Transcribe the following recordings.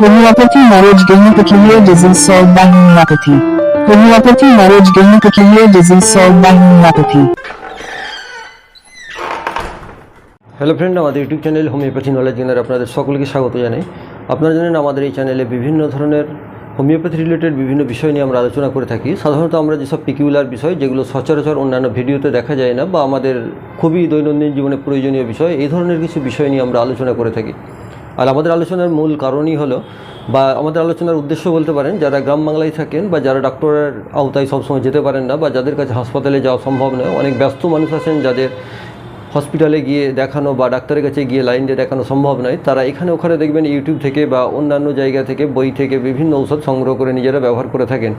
Homeopathy marriage gain peculiar disease solved by homeopathy. Homeopathy marriage gain peculiar disease solved by homeopathy. Hello friend আমাদের YouTube channel homeopathy knowledge gainer আপনাদের সকলকে স্বাগত জানাই আপনারা জানেন আমাদের এই চ্যানেলে বিভিন্ন ধরনের হোমিওপ্যাথি রিলেটেড বিভিন্ন বিষয় নিয়ে আমরা আলোচনা করে থাকি সাধারণত আমরা যেসব পিকিউলার বিষয়, যেগুলো সচরাচর অন্যান্য ভিডিওতে দেখা যায় না বা আমাদের খুবই দৈনন্দিন জীবনে প্রয়োজনীয় বিষয়, এই ধরনের কিছু বিষয় নিয়ে আমরা আলোচনা করে থাকি আর আমাদের আলোচনার মূল কারণই হলো, বা আমাদের আলোচনার উদ্দেশ্য বলতে পারেন, যারা গ্রাম বাংলায় থাকেন বা যারা ডক্টরের আওতায় সবসময় যেতে পারেন না বা যাদের কাছে হাসপাতালে যাওয়া সম্ভব নয়, অনেক ব্যস্ত মানুষ আছেন যাদের হসপিটালে গিয়ে দেখানো বা ডাক্তারের কাছে গিয়ে লাইন দিয়ে দেখানো সম্ভব নয়, তারা এখানে ওখানে দেখবেন ইউটিউব থেকে বা অন্যান্য জায়গা থেকে, বই থেকে বিভিন্ন ঔষধ সংগ্রহ করে নিজেরা ব্যবহার করে থাকেন।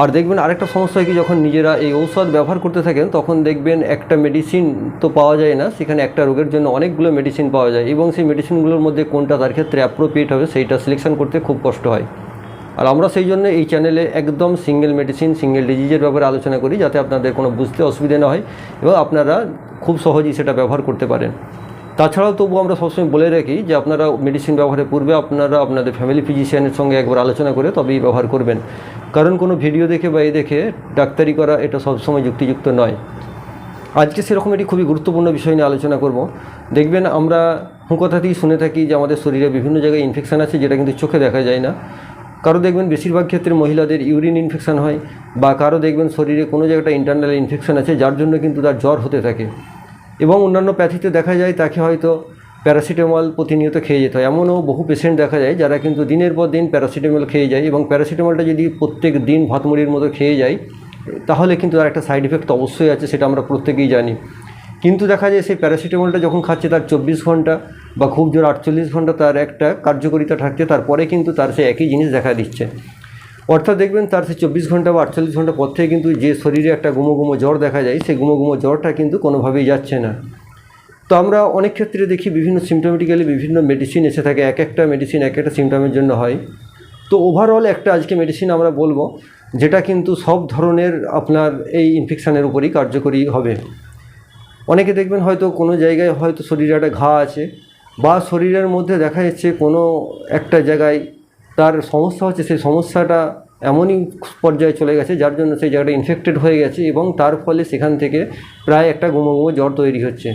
আর দেখবেন আরেকটা সমস্যা হয় কি, যখন নিজেরা এই ঔষধ ব্যবহার করতে থাকেন, তখন দেখবেন একটা মেডিসিন তো পাওয়া যায় না, সেখানে একটা রোগের জন্য অনেকগুলো মেডিসিন পাওয়া যায় এবং সেই মেডিসিনগুলোর মধ্যে কোনটা তার ক্ষেত্রে অ্যাপ্রোপ্রিয়েট হবে সেইটা সিলেকশন করতে খুব কষ্ট হয়। আর আমরা সেই জন্য এই চ্যানেলে একদম সিঙ্গেল মেডিসিন সিঙ্গেল ডিজিজের ব্যাপারে আলোচনা করি, যাতে আপনাদের কোনো বুঝতে অসুবিধা না হয় এবং আপনারা খুব সহজেই সেটা ব্যবহার করতে পারেন। তাছাড়াও তবু আমরা সবসময় বলে রাখি যে আপনারা মেডিসিন ব্যবহারের পূর্বে আপনারা আপনাদের ফ্যামিলি ফিজিশিয়ানের সঙ্গে একবার আলোচনা করে তবেই ব্যবহার করবেন। কারণ কোনো ভিডিও দেখে বা এই দেখে ডাক্তারি করা এটা সবসময় যুক্তিযুক্ত নয়। আজকে সেরকম একটি খুবই গুরুত্বপূর্ণ বিষয় নিয়ে আলোচনা করব। দেখবেন আমরা হুঁকথাতেই শুনে থাকি যে আমাদের শরীরে বিভিন্ন জায়গায় ইনফেকশান আছে যেটা কিন্তু চোখে দেখা যায় না। কারও দেখবেন বেশিরভাগ ক্ষেত্রে মহিলাদের ইউরিন ইনফেকশান হয় বা কারও দেখবেন শরীরে কোনো জায়গাটা ইন্টারনাল ইনফেকশান আছে যার জন্য কিন্তু তার জ্বর হতে থাকে। এবং অন্যান্য প্যাথিতে দেখা যায় তাকে হয়তো প্যারাসিটামল প্রতিনিয়ত খেয়ে যেতে হয়। এমনও বহু পেশেন্ট দেখা যায় যারা কিন্তু দিনের পর দিন প্যারাসিটামল খেয়ে যায় এবং প্যারাসিটামলটা যদি প্রত্যেক দিন ভাতমুড়ির মতো খেয়ে যায়, তাহলে কিন্তু তার একটা সাইড এফেক্ট অবশ্যই আছে সেটা আমরা প্রত্যেকেই জানি। কিন্তু দেখা যায় সেই প্যারাসিটামলটা যখন খাচ্ছে তার চব্বিশ ঘণ্টা বা খুব জোর আটচল্লিশ ঘণ্টা তার একটা কার্যকারিতা থাকছে, তারপরে কিন্তু তার সেই একই জিনিস দেখা দিচ্ছে। অর্থাৎ দেখবেন তার সেই চব্বিশ ঘণ্টা বা আটচল্লিশ ঘণ্টা পর থেকে কিন্তু যে শরীরে একটা গুমো গুমো জ্বর দেখা যায়, সেই গুমো গুমো জ্বরটা কিন্তু কোনোভাবেই যাচ্ছে না। তো আমরা অনেক ক্ষেত্রে দেখি বিভিন্ন সিমটোমেটিক্যালি বিভিন্ন মেডিসিন এসে থাকে, এক একটা মেডিসিন এক একটা সিমটমের জন্য হয়। তো ওভারঅল একটা আজকে মেডিসিন আমরা বলব, যেটা কিন্তু সব ধরনের আপনার এই ইনফেকশানের উপরই কার্যকরী হবে। অনেকে দেখবেন হয়তো কোনো জায়গায় হয়তো শরীরে একটা ঘা আছে, বা শরীরের মধ্যে দেখা যাচ্ছে কোনো একটা জায়গায় তার সমস্যা হচ্ছে সেই সমস্যাটা এমনই পর্যায়ে চলে গেছে, যার জন্য সেই জায়গাটা ইনফেক্টেড হয়ে গেছে এবং তার ফলে সেখান থেকে প্রায় একটা গুমো গুমো জ্বর তৈরি হচ্ছে।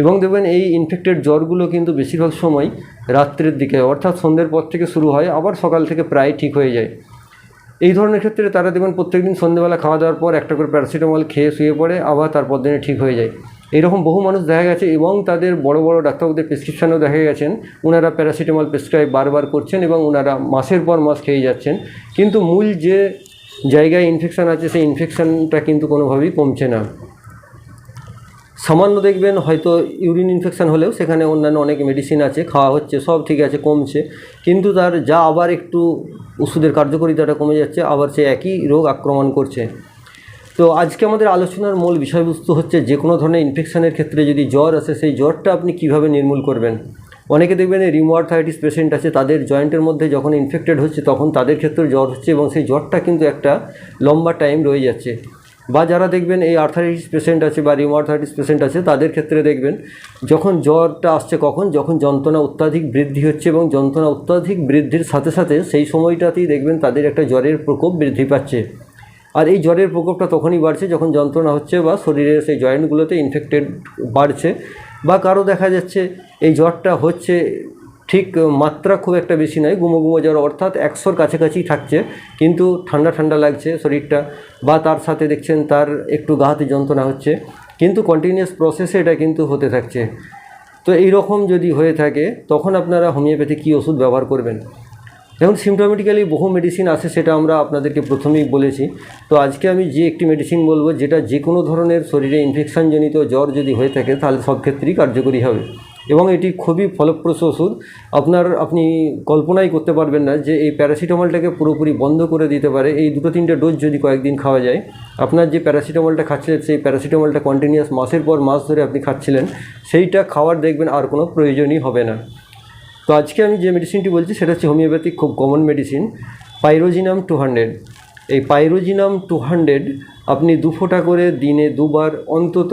এবং দেখবেন এই ইনফেক্টেড জ্বরগুলো কিন্তু বেশিরভাগ সময় রাত্রের দিকে, অর্থাৎ সন্ধ্যের পর থেকে শুরু হয়, আবার সকাল থেকে প্রায় ঠিক হয়ে যায়। এই ধরনের ক্ষেত্রে তারা দেখবেন প্রত্যেকদিন সন্ধ্যেবেলা খাওয়া দাওয়ার পর একটা করে প্যারাসিটামল খেয়ে শুয়ে পড়ে, আবার তারপর দিনে ঠিক হয়ে যায়। এইরকম বহু মানুষ দেখা গেছে এবং তাদের বড় বড় ডাক্তারবাবুদের প্রেসক্রিপশানেও দেখা গেছেন। ওনারা প্যারাসিটামল প্রেসক্রাইব বারবার করছেন এবং ওনারা মাসের পর মাস খেয়ে যাচ্ছেন। কিন্তু মূল যে জায়গায় ইনফেকশান আছে, সেই ইনফেকশানটা কিন্তু কোনোভাবেই কমছে না। সামান্য দেখবেন হয়তো ইউরিন ইনফেকশান হলেও সেখানে অন্যান্য অনেক মেডিসিন আছে, খাওয়া হচ্ছে, সব ঠিক আছে, কমছে। কিন্তু তার যা আবার একটু ওষুধের কার্যকারিতাটা কমে যাচ্ছে, আবার সে একই রোগ আক্রমণ করছে। তো আজকে আমাদের আলোচনার মূল বিষয়বস্তু হচ্ছে যে কোনো ধরনের ইনফেকশনের ক্ষেত্রে যদি জ্বর আসে, সেই জ্বরটা আপনি কীভাবে নির্মূল করবেন? অনেকে দেখবেন এই রিমোয়ার্থাইটিস পেশেন্ট আছে, তাদের জয়েন্টের মধ্যে যখন ইনফেক্টেড হচ্ছে, তখন তাদের ক্ষেত্রে জ্বর হচ্ছে এবং সেই জ্বরটা কিন্তু একটা লম্বা টাইম রয়ে যাচ্ছে। বা যারা দেখবেন এই আর্থারাইটিস পেশেন্ট আছে বা রিমোয়ার্থাইটিস পেশেন্ট আছে, তাদের ক্ষেত্রে দেখবেন যখন জ্বরটা আসছে কখন, যখন যন্ত্রণা অত্যাধিক বৃদ্ধি হচ্ছে এবং যন্ত্রণা অত্যাধিক বৃদ্ধির সাথে সাথে সেই সময়টাতেই দেখবেন তাদের একটা জ্বরের প্রকোপ বৃদ্ধি পাচ্ছে। আর এই জ্বরের প্রকোপটা তখনই বাড়ছে যখন যন্ত্রণা হচ্ছে বা শরীরের সেই জয়েন্টগুলোতে ইনফেক্টেড বাড়ছে বা কারও দেখা যাচ্ছে এই জ্বরটা হচ্ছে ঠিক মাত্রা খুব একটা বেশি নয়, গুমো গুমো জ্বর, অর্থাৎ একশোর কাছাকাছি থাকছে, কিন্তু ঠান্ডা ঠান্ডা লাগছে শরীরটা বা তার সাথে দেখছেন তার একটু গা হাতে যন্ত্রণা হচ্ছে, কিন্তু কন্টিনিউয়াস প্রসেসে এটা কিন্তু হতে থাকছে। তো এই রকম যদি হয়ে থাকে, তখন আপনারা হোমিওপ্যাথি কী ওষুধ ব্যবহার করবেন? দেখুন সিমটোমেটিক্যালি বহু মেডিসিন আছে, সেটা আমরা আপনাদেরকে প্রথমেই বলেছি। তো আজকে আমি যে একটি মেডিসিন বলব, যেটা যে কোনো ধরনের শরীরে ইনফেকশনজনিত জ্বর যদি হয়ে থাকে, তাহলে সব ক্ষেত্রেই কার্যকরী হবে। এবং এটি খুবই ফলপ্রসূ ওষুধ। আপনার, আপনি কল্পনাই করতে পারবেন না যে এই প্যারাসিটামলটাকে পুরোপুরি বন্ধ করে দিতে পারে। এই দুটো তিনটে ডোজ যদি কয়েকদিন খাওয়া যায়, আপনার যে প্যারাসিটামলটা খাচ্ছিলেন, সেই প্যারাসিটামলটা কন্টিনিউয়াস মাসের পর মাস ধরে আপনি খাচ্ছিলেন, সেইটা খাওয়ার দেখবেন আর কোনো প্রয়োজনই হবে না। তো আজকে আমি যে মেডিসিনটি বলছি, সেটা হচ্ছে হোমিওপ্যাথিক খুব common medicine pyrogenium two hundred এই পাইরোজিনাম টু হান্ড্রেড আপনি দু ফোঁটা করে দিনে দুবার অন্তত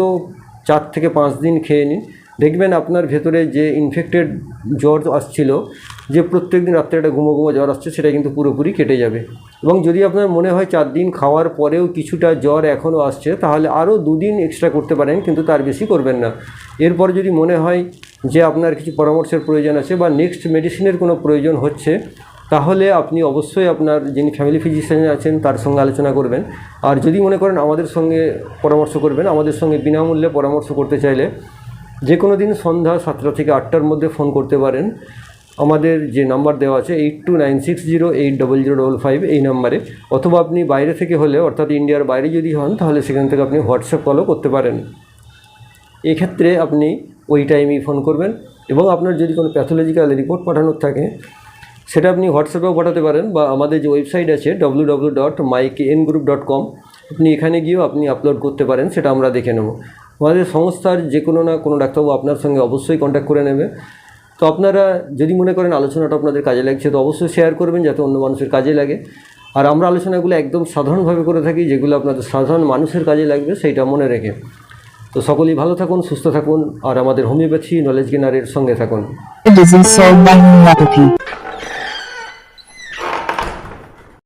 চার থেকে পাঁচ দিন খেয়ে নিন। দেখবেন আপনার ভেতরে যে ইনফেক্টেড জ্বর আসছিল, যে প্রত্যেক দিন রাত্রে একটা ঘুমো ঘুমো জ্বর আসছে, সেটা কিন্তু পুরোপুরি কেটে যাবে। এবং যদি আপনার মনে হয় চার দিন খাওয়ার পরেও কিছুটা জ্বর এখনও আসছে, তাহলে আরও দুদিন এক্সট্রা করতে পারেন, কিন্তু তার বেশি করবেন না। এরপর যদি মনে হয় যে আপনার কিছু পরামর্শের প্রয়োজন আছে বা নেক্সট মেডিসিনের কোনো প্রয়োজন হচ্ছে, তাহলে আপনি অবশ্যই আপনার যিনি ফ্যামিলি ফিজিশিয়ান আছেন, তার সঙ্গে আলোচনা করবেন। আর যদি মনে করেন আমাদের সঙ্গে পরামর্শ করবেন, আমাদের সঙ্গে বিনামূল্যে পরামর্শ করতে চাইলে, যে কোনো দিন সন্ধ্যা সাতটা থেকে আটটার মধ্যে ফোন করতে পারেন। আমাদের যে নাম্বার দেওয়া আছে eight two nine six zero eight double zero double five এই নাম্বারে, অথবা আপনি বাইরে থেকে হলে, অর্থাৎ ইন্ডিয়ার বাইরে যদি হন, তাহলে সেখান থেকে আপনি হোয়াটসঅ্যাপ কলও করতে পারেন। এক্ষেত্রে আপনি ওই টাইমেই ফোন করবেন এবং আপনার যদি কোনো প্যাথোলজিক্যাল রিপোর্ট পাঠানোর থাকে, সেটা আপনি হোয়াটসঅ্যাপেও পাঠাতে পারেন বা আমাদের যে ওয়েবসাইট আছে W W dot MYKN group dot com আপনি এখানে গিয়েও আপনি আপলোড করতে পারেন, সেটা আমরা দেখে নেব। আমাদের সংস্থার যে কোনো না কোনো ডাক্তারবাবু আপনার সঙ্গে অবশ্যই কন্ট্যাক্ট করে নেবে। তো আপনারা যদি মনে করেন আলোচনাটা আপনাদের কাজে লাগছে, তো অবশ্যই শেয়ার করবেন যাতে অন্য মানুষের কাজে লাগে। আর আমরা আলোচনাগুলো একদম সাধারণভাবে করে থাকি, যেগুলো আপনাদের সাধারণ মানুষের কাজে লাগবে, সেইটা মনে রেখে। তো সকলেই ভালো থাকুন, সুস্থ থাকুন, আর আমাদের হোমিওপ্যাথি নলেজ গেনারের সঙ্গে থাকুন।